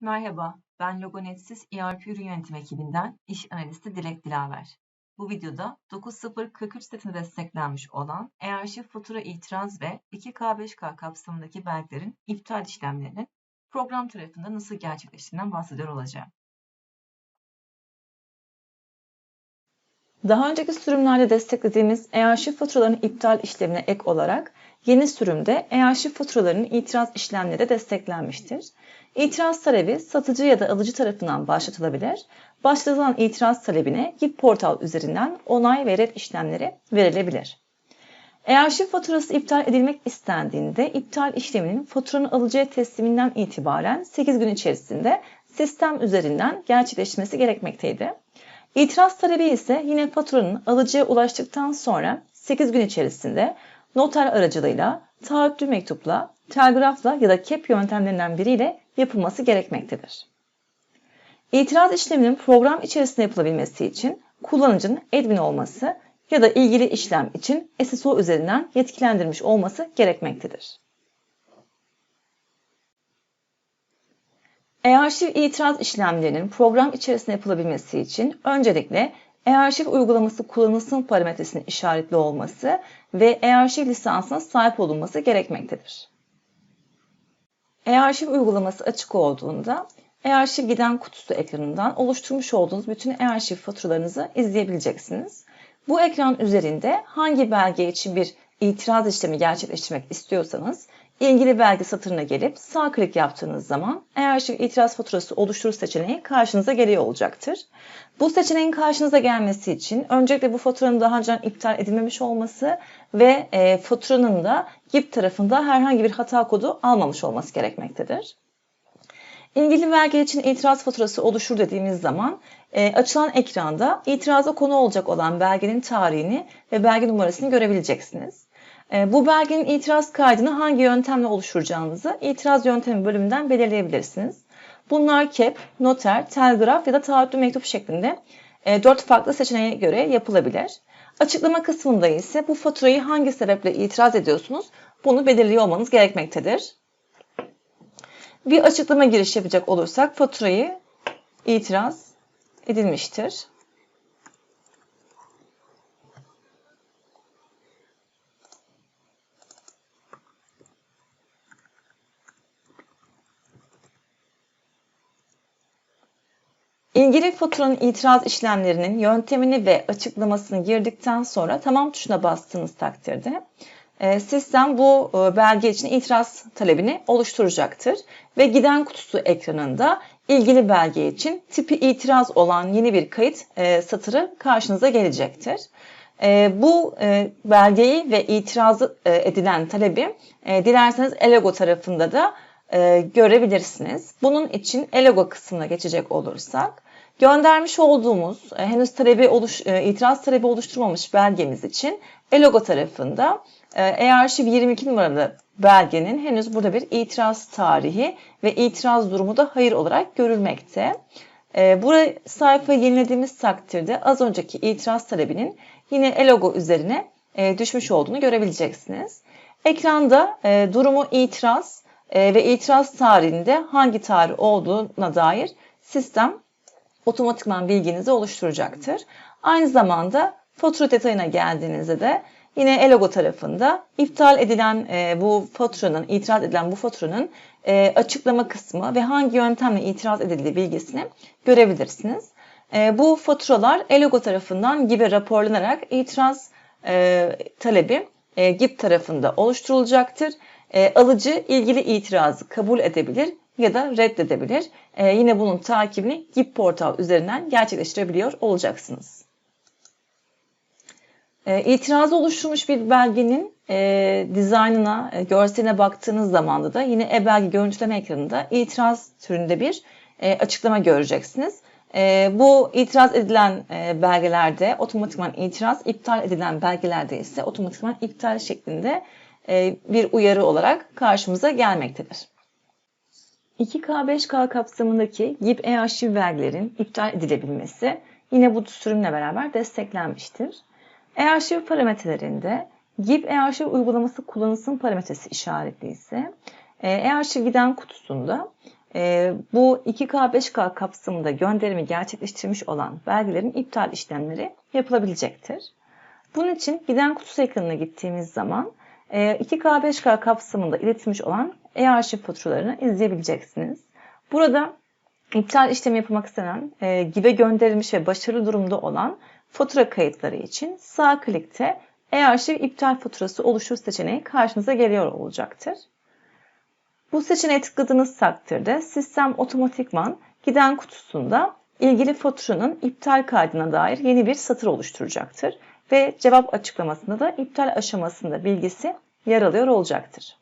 Merhaba, ben Logonetsiz ERP ürün yönetim ekibinden iş analisti Dilek Dilaver. Bu videoda 9043 setine desteklenmiş olan e-arşiv fatura itiraz ve 2K5K kapsamındaki belgelerin iptal işlemlerinin program tarafında nasıl gerçekleştiğinden bahsediyor olacağım. Daha önceki sürümlerde desteklediğimiz e-arşiv faturalarının iptal işlemine ek olarak yeni sürümde e-arşiv faturalarının itiraz işlemleri de desteklenmiştir. İtiraz talebi satıcı ya da alıcı tarafından başlatılabilir. Başlatılan itiraz talebine GİP portal üzerinden onay ve red işlemleri verilebilir. E-arşiv faturası iptal edilmek istendiğinde iptal işleminin faturanın alıcıya tesliminden itibaren 8 gün içerisinde sistem üzerinden gerçekleşmesi gerekmekteydi. İtiraz talebi ise yine faturanın alıcıya ulaştıktan sonra 8 gün içerisinde noter aracılığıyla, taahhütlü mektupla, telgrafla ya da KEP yöntemlerinden biriyle yapılması gerekmektedir. İtiraz işleminin program içerisinde yapılabilmesi için kullanıcının admin olması ya da ilgili işlem için SSO üzerinden yetkilendirmiş olması gerekmektedir. E-arşiv itiraz işlemlerinin program içerisinde yapılabilmesi için öncelikle e-arşiv uygulaması kullanılsın parametresinin işaretli olması ve e-arşiv lisansına sahip olunması gerekmektedir. E-arşiv uygulaması açık olduğunda e-arşiv giden kutusu ekranından oluşturmuş olduğunuz bütün e-arşiv faturalarınızı izleyebileceksiniz. Bu ekran üzerinde hangi belge için bir itiraz işlemi gerçekleştirmek istiyorsanız ilgili belge satırına gelip sağ klik yaptığınız zaman e-arşiv itiraz faturası oluştur seçeneği karşınıza geliyor olacaktır. Bu seçeneğin karşınıza gelmesi için öncelikle bu faturanın daha önce iptal edilmemiş olması ve e, faturanın da GİP tarafında herhangi bir hata kodu almamış olması gerekmektedir. İlgili belge için itiraz faturası oluşur dediğimiz zaman e, açılan ekranda itiraza konu olacak olan belgenin tarihini ve belge numarasını görebileceksiniz. E, bu belgenin itiraz kaydını hangi yöntemle oluşturacağınızı itiraz yöntemi bölümünden belirleyebilirsiniz. Bunlar KEP, noter, telgraf ya da taahhütlü mektup şeklinde e, 4 farklı seçeneğe göre yapılabilir. Açıklama kısmında ise bu faturayı hangi sebeple itiraz ediyorsunuz bunu belirliyor olmanız gerekmektedir. Bir açıklama giriş yapacak olursak faturayı itiraz edilmiştir. İlgili faturanın itiraz işlemlerinin yöntemini ve açıklamasını girdikten sonra tamam tuşuna bastığınız takdirde e, sistem bu e, belge için itiraz talebini oluşturacaktır. Ve giden kutusu ekranında ilgili belge için tipi itiraz olan yeni bir kayıt e, satırı karşınıza gelecektir. Bu belgeyi ve itiraz edilen talebi dilerseniz Elego tarafında da görebilirsiniz. Bunun için Elego kısmına geçecek olursak Göndermiş olduğumuz e, henüz talebi oluş, e, itiraz talebi oluşturmamış belgemiz için ELOGO tarafında e, e-arşiv 22 numaralı belgenin henüz burada bir itiraz tarihi ve itiraz durumu da hayır olarak görülmekte. E, buraya sayfa yenilediğimiz takdirde az önceki itiraz talebinin yine ELOGO üzerine e, düşmüş olduğunu görebileceksiniz. Ekranda e, durumu itiraz e, ve itiraz tarihinde hangi tarih olduğuna dair sistem otomatikman bilginizi oluşturacaktır. Aynı zamanda fatura detayına geldiğinizde de yine Elogo tarafında iptal edilen e, bu faturanın, itiraz edilen bu faturanın e, açıklama kısmı ve hangi yöntemle itiraz edildiği bilgisini görebilirsiniz. E, bu faturalar Elogo tarafından gibi raporlanarak itiraz e, talebi e, GİP tarafında oluşturulacaktır. E, alıcı ilgili itirazı kabul edebilir ya da reddedebilir. E, yine bunun takibini GIP portal üzerinden gerçekleştirebiliyor olacaksınız. E, itirazı oluşturmuş bir belgenin e, dizaynına, e, görseline baktığınız zaman da yine e-belge görüntüleme ekranında itiraz türünde bir e, açıklama göreceksiniz. E, bu itiraz edilen e, belgelerde otomatikman itiraz, iptal edilen belgelerde ise otomatikman iptal şeklinde bir uyarı olarak karşımıza gelmektedir. 2K5K kapsamındaki GİP e-arşiv vergilerin iptal edilebilmesi yine bu sürümle beraber desteklenmiştir. E-arşiv parametrelerinde GİP e-arşiv uygulaması kullanılsın parametresi işaretli ise e-arşiv giden kutusunda e, bu 2K 5K kapsamında gönderimi gerçekleştirmiş olan belgelerin iptal işlemleri yapılabilecektir. Bunun için giden kutusu ekranına gittiğimiz zaman e, 2K 5K kapsamında iletilmiş olan e-arşiv faturalarını izleyebileceksiniz. Burada iptal işlemi yapılmak istenen, e, gibi gönderilmiş ve başarılı durumda olan fatura kayıtları için sağ klikte e-arşiv iptal faturası oluştur seçeneği karşınıza geliyor olacaktır. Bu seçeneğe tıkladığınız takdirde sistem otomatikman giden kutusunda ilgili faturanın iptal kaydına dair yeni bir satır oluşturacaktır ve cevap açıklamasında da iptal aşamasında bilgisi yer alıyor olacaktır.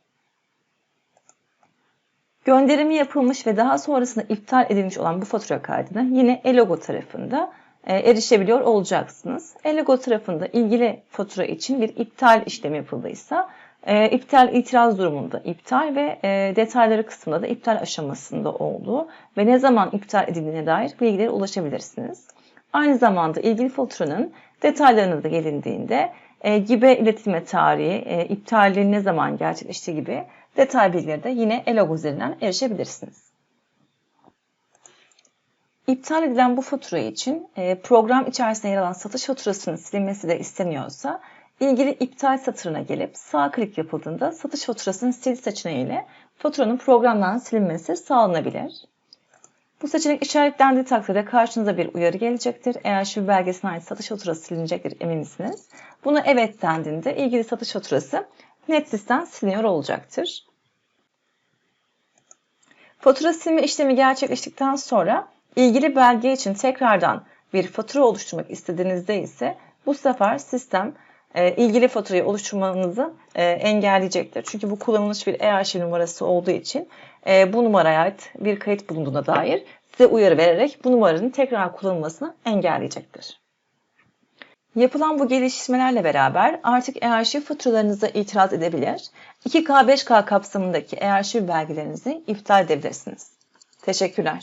Gönderimi yapılmış ve daha sonrasında iptal edilmiş olan bu fatura kaydına yine e-logo tarafında e, erişebiliyor olacaksınız. E-logo tarafında ilgili fatura için bir iptal işlemi yapıldıysa e, iptal itiraz durumunda iptal ve e, detayları kısmında da iptal aşamasında olduğu ve ne zaman iptal edildiğine dair bilgilere ulaşabilirsiniz. Aynı zamanda ilgili faturanın detaylarına da gelindiğinde e, gibi iletilme tarihi, e, iptalin ne zaman gerçekleştiği gibi detay bilgileri de yine e-log üzerinden erişebilirsiniz. İptal edilen bu fatura için e, program içerisinde yer alan satış faturasının silinmesi de isteniyorsa ilgili iptal satırına gelip sağ klik yapıldığında satış faturasının sil seçeneğiyle faturanın programdan silinmesi sağlanabilir. Bu seçenek işaretlendiği takdirde karşınıza bir uyarı gelecektir. Eğer şu belgesine ait satış faturası silinecektir emin misiniz? Buna evet dendiğinde ilgili satış faturası NetSys'ten siliniyor olacaktır. Fatura silme işlemi gerçekleştikten sonra ilgili belge için tekrardan bir fatura oluşturmak istediğinizde ise bu sefer sistem e, ilgili faturayı oluşturmanızı e, engelleyecektir. Çünkü bu kullanılmış bir e-arşiv numarası olduğu için e, bu numaraya ait bir kayıt bulunduğuna dair size uyarı vererek bu numaranın tekrar kullanılmasını engelleyecektir. Yapılan bu geliştirmelerle beraber artık e-arşiv faturalarınıza itiraz edebilir, 2K 5K kapsamındaki e-arşiv belgelerinizi iptal edebilirsiniz. Teşekkürler.